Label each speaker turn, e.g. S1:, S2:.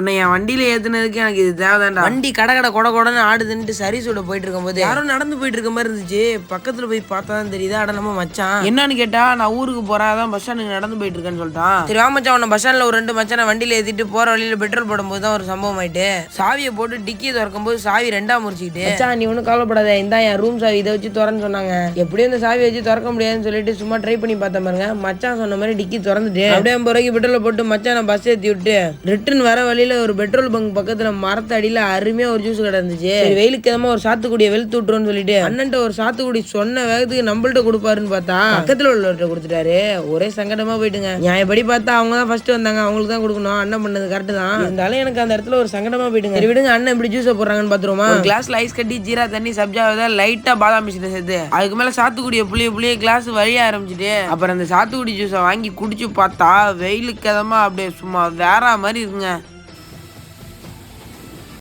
S1: உன்னை என் வண்டியில ஏத்துனதுக்கு எனக்கு இது தேவைதான்டா. வண்டி கட கட கொட கொடன்னு ஆடுதுன்ட்டு சரி சுட போயிட்டு இருக்கும்போது யாரோ நடந்து போயிட்டு இருக்க மாதிரி இருந்துச்சு. பக்கத்துல போய் பார்த்தா தான் தெரியுது. அட நம்ம மச்சான். என்னன்னு கேட்டா நான் ஊருக்கு போறேன் அதான் பஸ் ஸ்டாண்டுக்கு நடந்து போயிட்டு இருக்கேன்னு சொல்லிட்டான். சரி மச்சான். உன்னை பஸ் ஸ்டாண்ட்ல ஒரு ரெண்டு மச்சான வண்டியில ஏத்திட்டு போற வழியில பெட்ரோல் போடும்போது தான் ஒரு சம்பவம் ஆயிட்டு. சாவியை போட்டு டிக்கியை திறக்கும் போது சாவி ரெண்டா முறிச்சிக்கிட்டு. மச்சான் நீ ஒன்றும் கவலைப்படாத. இந்த என் ரூம் சாவி. இதை வச்சு திறன்னு சொன்னாங்க. எப்படியும் இந்த சாவி வச்சு திறக்க முடியாதுன்னு சொல்லிட்டு சும்மா ட்ரை பண்ணி பார்த்தேன் பாருங்க. மச்சான் சொன்ன மாதிரி டிக்கி திறந்துட்டு அப்படியே ஐம்பது ரூபாய்க்கு பெட்ரோல் போட்டு மச்சான் பஸ் ஏத்தி விட்டு ரிட்டர்ன் வர வழியில ஒரு பெட்ரோல் பங்க் பக்கத்துல மரத்து அடியில அருமையா ஒரு ஜூஸ் கடை இருந்துச்சு. சரி, வெயிலுக்கு ஏதமா ஒரு சாத்துக்குடியை வெளுத்து விட்டுருன்னு சொல்லிட்டு. அண்ணன்ட்ட ஒரு சாத்துக்குடி சொன்ன வேகத்துக்கு நம்மள்ட்ட கொடுப்பாருன்னு பார்த்தா பக்கத்துல உள்ளவர்கிட்ட கொடுத்துட்டாரு. ஒரே சங்கடமா போயிட்டுங்க. நியாயப்படி பார்த்தா அவங்க தான் ஃபர்ஸ்ட் வந்தாங்க. அவங்களுக்கு தான் கொடுக்கணும். அண்ணன் பண்ணது கரெக்ட் தான். இருந்தாலும் எனக்கு அந்த இடத்துல ஒரு சங்கடமா போயிட்டுங்க. சரி விடுங்க. அண்ணன் இப்படி ஜூஸ் போடுறாங்கன்னு பாத்துருமா கிளாஸ்ல ஐஸ் கட்டி ஜீரா தண்ணி சப்ஜா விதை லைட்டா பாதாம் மிஷினை சேர்த்து. அதுக்கு மேல சாத்துக்குடிய புளிய புளிய கிளாஸ் வழிய ஆரம்பிச்சுட்டு அப்புறம் அந்த சாத்துக்குடி ஜூஸை வாங்கி குடிச்சு பார்த்தா வெயிலுக்கு அதமா அப்படியே சும்மா வேற மாதிரி இருக்குங்க.